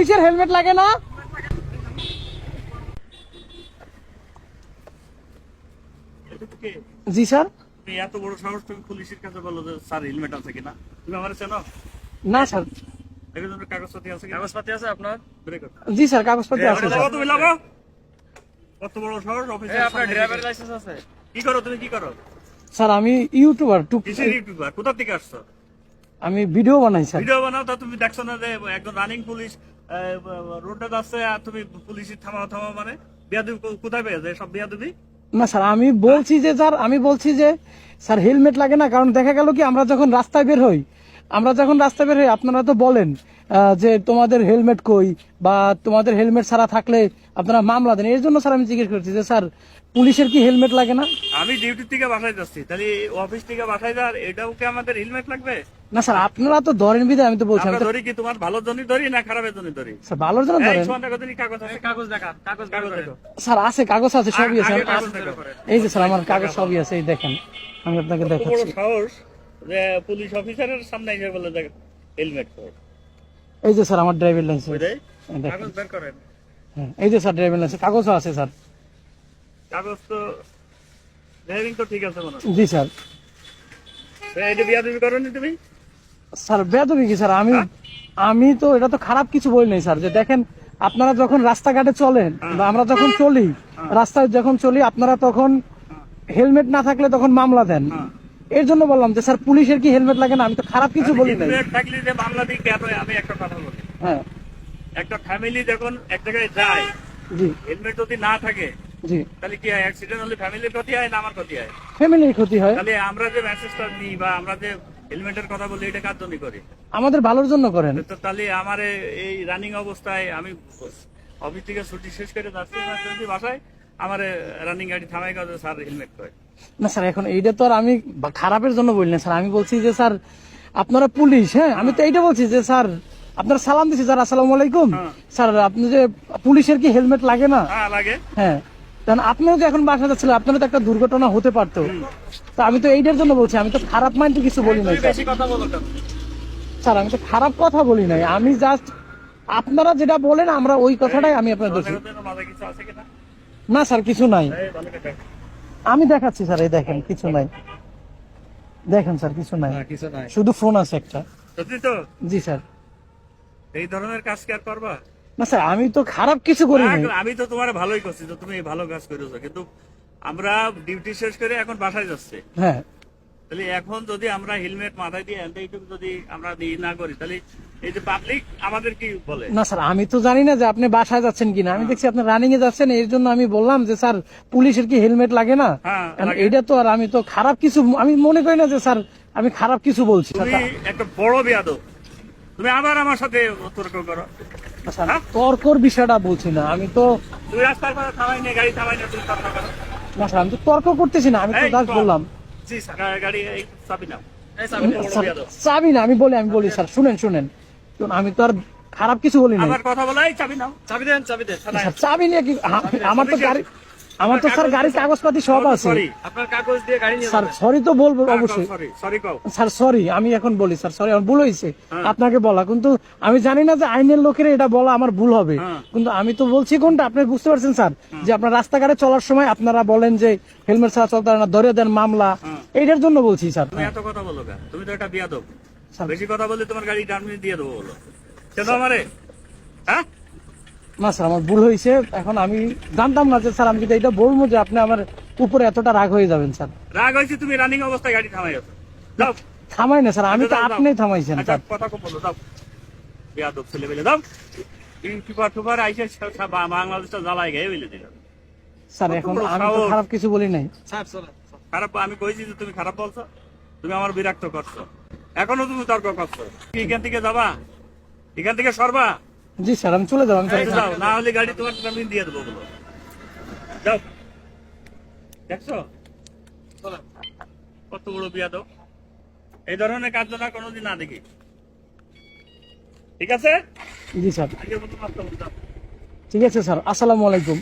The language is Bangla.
পুলিশের হেলমেট লাগে না? জি স্যার? এত বড় সাহস তুমি পুলিশের কাছে বলো যে স্যার হেলমেট আছে কিনা? তুমি আমার চেনো? না স্যার। কাগজপাতি আছে কাগজপাতি আছে আপনার? ব্রেক জি স্যার কাগজপত্র আছে লাগো তুমি লাগো। কত বড় অফিসার আপনার ড্রাইভারের লাইসেন্স আছে? কি করো তুমি কি করো? স্যার আমি ইউটিউবার টুক ইউটিউবার কোথা থেকে আসছো? আমি ভিডিও বানাই স্যার। ভিডিও বানাও তা তুমি দেখছ না যে একজন রানিং পুলিশ রোডে আর তুমি পুলিশের থামাও থামাও মানে? বিয়াদুবি কোথায় পেয়েছে সব বিয়াদুবি? না স্যার আমি বলছি যে স্যার আমি বলছি যে স্যার হেলমেট লাগে না কারণ দেখা গেল কি আমরা যখন রাস্তায় বের হই আমরা যখন রাস্তায় বের হই আপনারা তো বলেন যে তোমাদের হেলমেট কই বা তোমাদের হেলমেট ছাড়া থাকলে আপনারা মামলা দেন। এর জন্য স্যার আমি জিজ্ঞেস করছি যে স্যার পুলিশের কি হেলমেট লাগে না? আমি ডিউটি থেকে বাসায় যাচ্ছি। তাহলে অফিস থেকে বাসায় যাওয়ার এটাও কি আমাদের হেলমেট লাগবে? না স্যার আপনারা তো ধরেন বিধায় আমি তো বলছি আমি আমরা ধরি কি তোমার ভালোর জন্য ধরি না খারাপের জন্য ধরি? স্যার ভালোর জন্য ধরেন। কাগজ আছে। কাগজ দেখা কাগজ কাগজ কাগজ স্যার আছে কাগজ আছে সবই আছে। কাগজ এই যে স্যার আমার কাগজ সবই আছে এই দেখেন আমি আপনাকে দেখাচ্ছি। সাহস যে পুলিশ অফিসারের সামনে এসে বলে দেখ হেলমেট পর। এই যে স্যার আমার ড্রাইভিং লাইসেন্স। কাগজ বের করেন। হ্যাঁ, এই যে স্যার ড্রাইভিং লাইসেন্স কাগজও আছে স্যার। কাগজ তো ড্রাইভিং তো ঠিক আছে মনে জি স্যার। তো এটা বিয়া তুমি করো নি তুমি? স্যার বেদবি কি স্যার? আমি আমি তো এটা তো খারাপ কিছু বলি নাই স্যার। যে দেখেন আপনারা যখন রাস্তাঘাটে চলেন বা আমরা যখন চলি রাস্তায় যখন চলি আপনারা তখন হেলমেট না থাকলে তখন মামলা দেন। এর জন্য বললাম যে স্যার পুলিশের কি হেলমেট লাগে না? আমি তো খারাপ কিছু বলি নাই। হেলমেট থাকলে যে মামলা দিই কেন? আমি একটা কথা বলি। হ্যাঁ। একটা ফ্যামিলি যখন এক জায়গায় যায় জি। হেলমেট যদি না থাকে জি। তাহলে কি হয়? অ্যাক্সিডেন্ট হলে ফ্যামিলির ক্ষতি হয় না আমার ক্ষতি হয়? ফ্যামিলির ক্ষতি হয়। তাহলে আমরা যে মেসেজটা নিই বা আমরা যে হেলমেটের কথা বলি এটা কার জন্য করি? আমাদের ভালোর জন্য করেন। তো তাহলে আমার এই রানিং অবস্থায় আমি অফিস থেকে ছুটি শেষ করে যাচ্ছি বাসায় আমার রানিং গাড়ি থামাই গেছে স্যার হেলমেট করে। না স্যার এখন এইটা তো আর আমি খারাপের জন্য বলি না স্যার। আমি বলছি যে স্যার আপনারা পুলিশ হ্যাঁ? আমি তো এইটা বলছি যে স্যার আপনারা সালাম দিচ্ছি স্যার আসসালামু আলাইকুম। হ্যাঁ। স্যার আপনি যে পুলিশের কি হেলমেট লাগে না? হ্যাঁ লাগে। হ্যাঁ। কারণ আপনারা যে এখন বাসা যাচ্ছিলেন আপনারও তো একটা দুর্ঘটনা হতে পারতো। তো আমি তো এইটার জন্য বলছি আমি তো খারাপ মাইন্ডে কিছু বলি নাই স্যার। আমি তো খারাপ কথা বলি নাই। আমি জাস্ট আপনারা যেটা বলেন আমরা ওই কথাটাই আমি আপনার দোষী না স্যার কিছু নাই। আমি দেখাচ্ছি স্যার এই দেখেন কিছু নাই। দেখেন স্যার কিছু নাই। শুধু ফোন আছে একটা। জি স্যার। এই ধরনের কাজ কি আর করবা? না স্যার আমি তো খারাপ কিছু করি না, আমি তো তোমার ভালোই করছি তো তুমি ভালো কাজ করেছ কিন্তু আমরা ডিউটি শেষ করে এখন বাসায় যাচ্ছি। হ্যাঁ। তাহলে এখন যদি আমরা হেলমেট মাথায় দিয়ে এইটুকু যদি আমরা ই না করি তাহলে এই যে পাবলিক আমাদের কি বলে? না স্যার আমি তো জানি না যে আপনি বাসায় যাচ্ছেন কিনা। আমি দেখছি আপনি রানিং এ যাচ্ছেন এর জন্য আমি বললাম যে স্যার পুলিশের কি হেলমেট লাগে না? হ্যাঁ। এইটা তো আর আমি তো খারাপ কিছু আমি মনে করি না যে স্যার আমি খারাপ কিছু বলছি। একটা বড় বিয়াদব। তুমি আবার আমার সাথে তর্ক করো। হ্যাঁ? তর্কর বিষয়টা বলছি না আমি তো তুমি রাস্তার পাশে থামাই নিয়ে গাড়ি থামাই নিয়ে তুমি তর্ক করো না স্যার আমি তো তর্ক করতেছি না আমি তো বললাম। জি স্যার। গাড়ি চাবি না আমি বলি আমি বলি স্যার শুনেন শুনেন। আমি তো আর খারাপ কিছু বলি না আবার কথা বলাই এই চাবি নাও। চাবি দেন চাবি দেন চাবি নিয়ে কি আমার তো গাড়ি আমার তো স্যার গাড়ির কাগজপাতি সব আছে। আপনার কাগজ দিয়ে গাড়ি নিয়ে স্যার সরি তো বলব অবশ্যই। সরি সরি কও। স্যার সরি আমি এখন বলি স্যার সরি আমার ভুল হয়েছে। হ্যাঁ। আপনাকে বলা কিন্তু আমি জানি না যে আইনের লোকের এটা বলা আমার ভুল হবে। হ্যাঁ। কিন্তু আমি তো বলছি কোনটা আপনি বুঝতে পারছেন স্যার যে আপনার রাস্তাঘাটে চলার সময় আপনারা বলেন যে হেলমেট ছাড়া চলতে না ধরে দেন মামলা। হ্যাঁ। এইটার জন্য বলছি স্যার। তুমি এত কথা বলো তুমি তো একটা বিয়াদব। বেশি কথা বললে তোমার গাড়ি টার্মিনি দিয়ে দেবো বলো। কেন আমারে হ্যাঁ? না স্যার আমার ভুল হয়েছে এখন আমি জানতাম না যে স্যার আমি যদি এটা বলব যে আপনি আমার উপরে এতটা রাগ হয়ে যাবেন স্যার। রাগ হয়েছে তুমি রানিং অবস্থায় গাড়ি থামাই যাও। থামাই না স্যার আমি তো যাও, যাও। আপনি থামাইছেন আচ্ছা, স্যার। কথা কম বলো দাও বিয়াদব ছেলে বেলে দাও আইসে বা- বাংলাদেশটা জ্বালায় গিয়ে বেলে দিল। স্যার এখন আমি তো খারাপ কিছু বলি নাই। স্যার। খারাপ আমি কইছি যে তুমি খারাপ বলছো তুমি আমার বিরক্ত করছ। এখনও তুমি তর্ক করছ। কি এখান থেকে যাবা? এখান থেকে সরবা? জি স্যার আমি চলে যাব যাও না হলে গাড়ি তোমার আমি দিয়ে দেবো বলো। যাও। দেখছ? কত বড় বিয়া দাও এই ধরনের কাজ না কোনোদিন না দেখি। ঠিক আছে? জি স্যার। ঠিক আছে স্যার আসসালামু আলাইকুম।